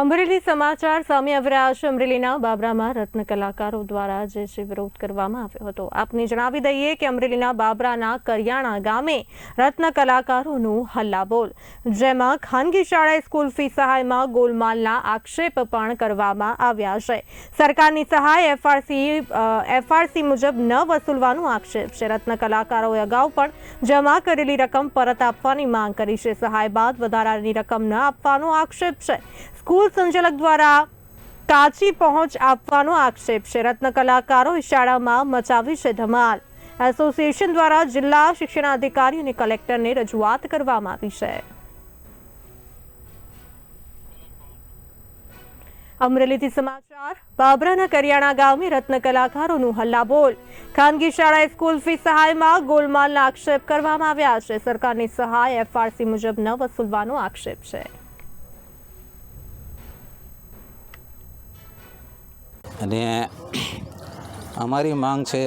અમરેલી સમાચાર, સામે આવી છે અમરેલીના બાબરામાં રત્ન કલાકારો દ્વારા જે છે વિરોધ કરવામાં આવ્યો હતો. આપને જણાવી દઈએ કે અમરેલીના બાબરાના કરિયાણા ગામે રત્ન કલાકારોનું હલ્લાબોલ, જેમાં ખાનગી શાળાએ સ્કૂલ ફી સહાયમાં ગોલમાલના આક્ષેપ પણ કરવામાં આવ્યા છે. સરકારની સહાય એફઆરસી એફઆરસી મુજબ ન વસૂલવાનો આક્ષેપ છે. રત્ન કલાકારોએ અગાઉ પણ જમા કરેલી રકમ પરત આપવાની માંગ કરી છે. સહાય બાદ વધારાની રકમ ન આપવાનો આક્ષેપ છે. સ્કૂલ સંચાલક દ્વારા કાચી પહોંચ આપવાનો આક્ષેપ. છે રત્ન કલાકારો શાળામાં મચાવી છે ધમાલ. એસોસિએશન દ્વારા જિલ્લા શિક્ષણાધિકારી અને કલેક્ટરને રજૂઆત કરવામાં આવી છે. અમરેલીથી સમાચાર. બાબરાના કરિયાણા ગામે રત્ન કલાકારોનું હલ્લાબોલ. ખાનગી શાળાએ સ્કૂલ ફી સહાયમાં ગોલમાલના આક્ષેપ કરવામાં આવ્યા છે. સરકારની સહાય એફઆરસી મુજબ ન વસૂલવાનો આક્ષેપ છે. અને અમારી માંગ છે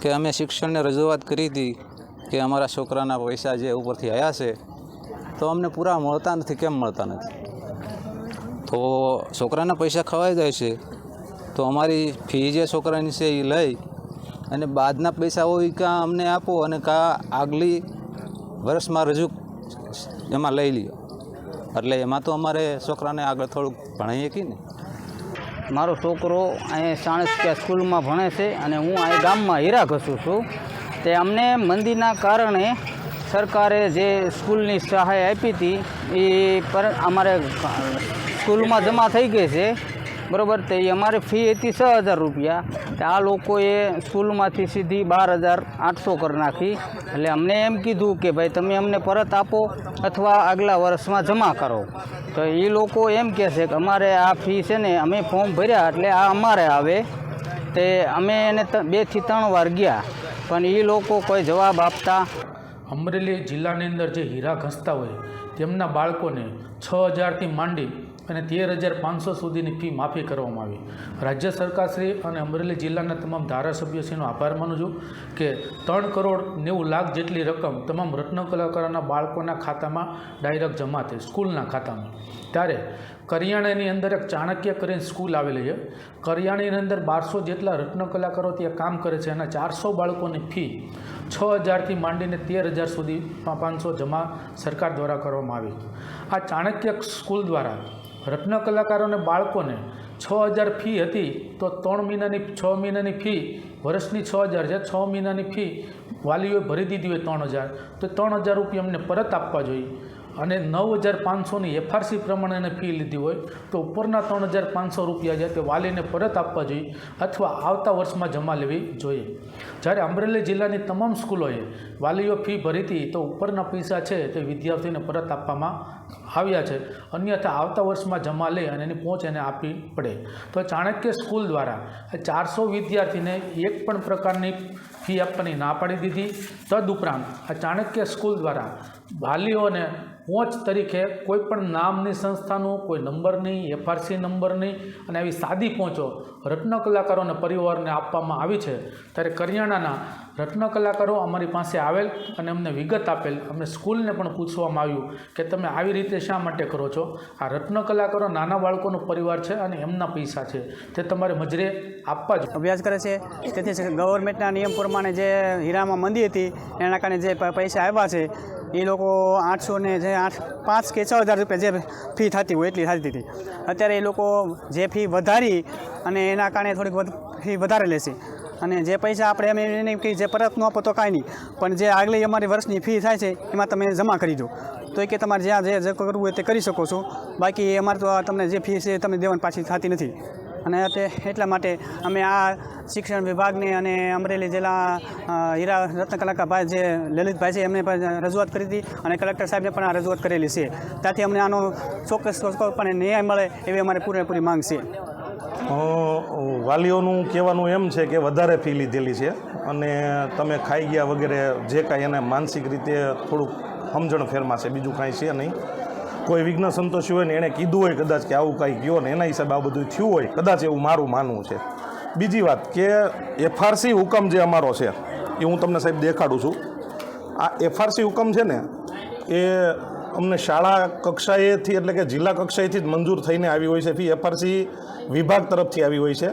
કે અમે શિક્ષણને રજૂઆત કરી હતી કે અમારા છોકરાના પૈસા જે ઉપરથી આવ્યા છે, તો અમને પૂરા મળતા નથી, કેમ મળતા નથી? તો છોકરાના પૈસા ખવાઈ જાય છે, તો અમારી ફી જે છોકરાની છે એ લઈ અને બાદના પૈસા હોય કાં અમને આપો અને કાં આગલી વર્ષમાં રજૂ એમાં લઈ લ્યો. એટલે એમાં તો અમારે છોકરાને આગળ થોડુંક ભણાવીએ કે ને મારો છોકરો અહીં કે સ્કૂલમાં ભણે છે અને હું અહીં ગામમાં હીરા ઘસું છું. તે અમને મંદીના કારણે સરકારે જે સ્કૂલની સહાય આપી હતી, એ પર અમારે સ્કૂલમાં જમા થઈ ગઈ છે. બરાબર? તે અમારે ફી હતી છ હજાર રૂપિયા. તે આ લોકોએ સ્કૂલમાંથી સીધી બાર હજાર આઠસો કરી નાખી. એટલે અમને એમ કીધું કે ભાઈ, તમે અમને પરત આપો અથવા આગલા વર્ષમાં જમા કરો. તો એ લોકો એમ કહે છે કે અમારે આ ફી છે ને, અમે ફોર્મ ભર્યા એટલે આ અમારે આવે. તે અમે એને બેથી ત્રણ વાર ગયા. પણ એ લોકો કોઈ જવાબ આપતા અમરેલી જિલ્લાની અંદર જે હીરા ઘસતા હોય, તેમના બાળકોને છ હજારથી માંડી અને તેર હજાર પાંચસો સુધીની ફી માફી કરવામાં આવી. રાજ્ય સરકારશ્રી અને અમરેલી જિલ્લાના તમામ ધારાસભ્યશ્રીનો આભાર માનું છું કે ત્રણ કરોડ નેવું લાખ જેટલી રકમ તમામ રત્ન કલાકારોના બાળકોના ખાતામાં ડાયરેક્ટ જમા થઈ, સ્કૂલના ખાતામાં. ત્યારે કરિયાણાની અંદર એક ચાણક્ય કરીને સ્કૂલ આવેલી છે. કરિયાણાની અંદર બારસો જેટલા રત્ન કલાકારો ત્યાં કામ કરે છે અને ચારસો બાળકોની ફી છ હજારથી માંડીને તેર હજાર સુધી પાંચસો જમા સરકાર દ્વારા કરવામાં આવી. આ ચાણક્ય સ્કૂલ દ્વારા રત્ન કલાકારોને બાળકોને છ હજાર ફી હતી તો ત્રણ મહિનાની, છ મહિનાની ફી, વર્ષની છ હજાર છે. છ મહિનાની ફી વાલીઓએ ભરી દીધી હોય ત્રણ હજાર. તો ત્રણ હજાર રૂપિયા અમને પરત આપવા જોઈએ. અને નવ હજાર પાંચસોની એફઆરસી પ્રમાણે એને ફી લીધી હોય, તો ઉપરના ત્રણ હજાર પાંચસો રૂપિયા છે તે વાલીને પરત આપવા જોઈએ અથવા આવતા વર્ષમાં જમા લેવી જોઈએ. જ્યારે અમરેલી જિલ્લાની તમામ સ્કૂલોએ વાલીઓ ફી ભરી હતી તો ઉપરના પૈસા છે તે વિદ્યાર્થીને પરત આપવામાં આવ્યા છે. અન્યથા આવતા વર્ષમાં જમા લે અને એની પહોંચ એને આપવી પડે. તો ચાણક્ય સ્કૂલ દ્વારા ચારસો વિદ્યાર્થીને એક પણ પ્રકારની ફી આપવાની, ના પાડી દીધી. તદુપરાંત આ ચાણક્ય સ્કૂલ દ્વારા વાલીઓને કોચ તરીકે કોઈ પણ નામની સંસ્થાનું, કોઈ નંબરની એફઆરસી નંબરની અને આવી સાદી પહોંચો રત્ન કલાકારોને પરિવારને આપવામાં આવી છે. ત્યારે કરિયાણાના રત્ન કલાકારો અમારી પાસે આવેલ અને અમને વિગત આપેલ. અમને સ્કૂલને પણ પૂછવામાં આવ્યું કે તમે આવી રીતે શા માટે કરો છો? આ રત્ન કલાકારો નાના બાળકોનો પરિવાર છે અને એમના પૈસા છે. તે તમારે મજરે આપવા જ અભ્યાસ કરે છે. તેથી ગવર્મેન્ટના નિયમ પ્રમાણે જે હીરામાં મંદી હતી, એના કારણે જે પૈસા આવ્યા છે, એ લોકો આઠસો ને જે આઠ, પાંચ કે છ હજાર રૂપિયા જે ફી થતી હોય એટલી થતી હતી. અત્યારે એ લોકો જે ફી વધારી અને એના કારણે થોડીક ફી વધારે લેશે. અને જે પૈસા આપણે એમ એને કહી જે પરત ન આપો તો કાંઈ નહીં. પણ જે આગલી અમારી વર્ષની ફી થાય છે, એમાં તમે જમા કરી દો. તો એ કે તમારે જ્યાં જે કરવું હોય તે કરી શકો છો. બાકી અમારે તો તમને જે ફી છે તમને દેવાની પાછી થતી નથી. અને તે એટલા માટે અમે આ શિક્ષણ વિભાગને અને અમરેલી જિલ્લા હીરા રત્ન કલાકારભાઈ જે લલિતભાઈ છે, એમને પણ રજૂઆત કરી હતી અને કલેક્ટર સાહેબને પણ આ રજૂઆત કરેલી છે. ત્યાંથી અમને આનો ચોક્કસ ચોક્કસપણે ન્યાય મળે એવી અમારી પૂરેપૂરી માંગ છે. વાલીઓનું કહેવાનું એમ છે કે વધારે ફી લીધેલી છે અને તમે ખાઈ ગયા વગેરે જે કાંઈ એને માનસિક રીતે થોડુંક સમજણ ફેરમાં છે બીજું કાંઈ છે નહીં. કોઈ વિઘ્ન સંતોષી હોય ને એણે કીધું હોય કદાચ કે આવું કાંઈ કહો ને એના હિસાબે આ બધું થયું હોય, કદાચ એવું મારું માનવું છે. બીજી વાત કે એફઆરસી હુકમ જે અમારો છે, એ હું તમને સાહેબ દેખાડું છું. આ એફઆરસી હુકમ છે ને, એ અમને શાળા કક્ષાએથી એટલે કે જિલ્લા કક્ષાએથી જ મંજૂર થઈને આવી હોય છે. ફી એફઆરસી વિભાગ તરફથી આવી હોય છે.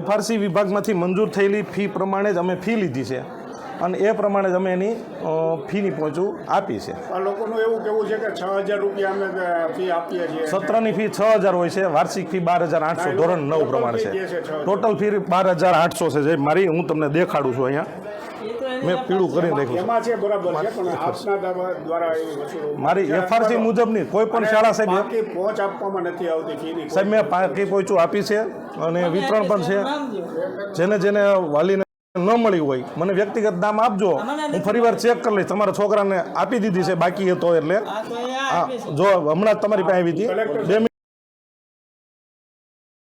એફઆરસી વિભાગમાંથી મંજૂર થયેલી ફી પ્રમાણે જ અમે ફી લીધી છે અને એ પ્રમાણે જ અમે એની ફીની પહોંચું આપી છે. આ લોકોનું એવું કેવું છે કે છ હજાર રૂપિયા અમે ફી આપીએ છીએ. સત્રની ફી છ હજાર હોય છે વાર્ષિક ફી બાર હજાર આઠસો ધોરણ નવ પ્રમાણે છે. ટોટલ ફી બાર હજાર આઠસો છે. જે મારી હું તમને દેખાડું છું અહીંયા. મેં પીળું કરીને રાખ્યું છે. છે બરાબર છે પણ આપના દ્વારા મારી એફઆરસી મુજબની કોઈ પણ શાળા સાહેબ બાકી પહોંચ આપવામાં નથી આવતી સાહેબ મેં પાકી પહોંચું આપી છે અને વિતરણ પણ છે જેને જેને વાલીને ન મળી હોય મને વ્યક્તિગત નામ આપજો. હું ફરીવાર ચેક કરી લઈશ. તમારા છોકરાને આપી દીધી છે બાકી હતો એટલે. હા જો હમણાં જ તમારી પાસે આવી હતી. બે મિનિટ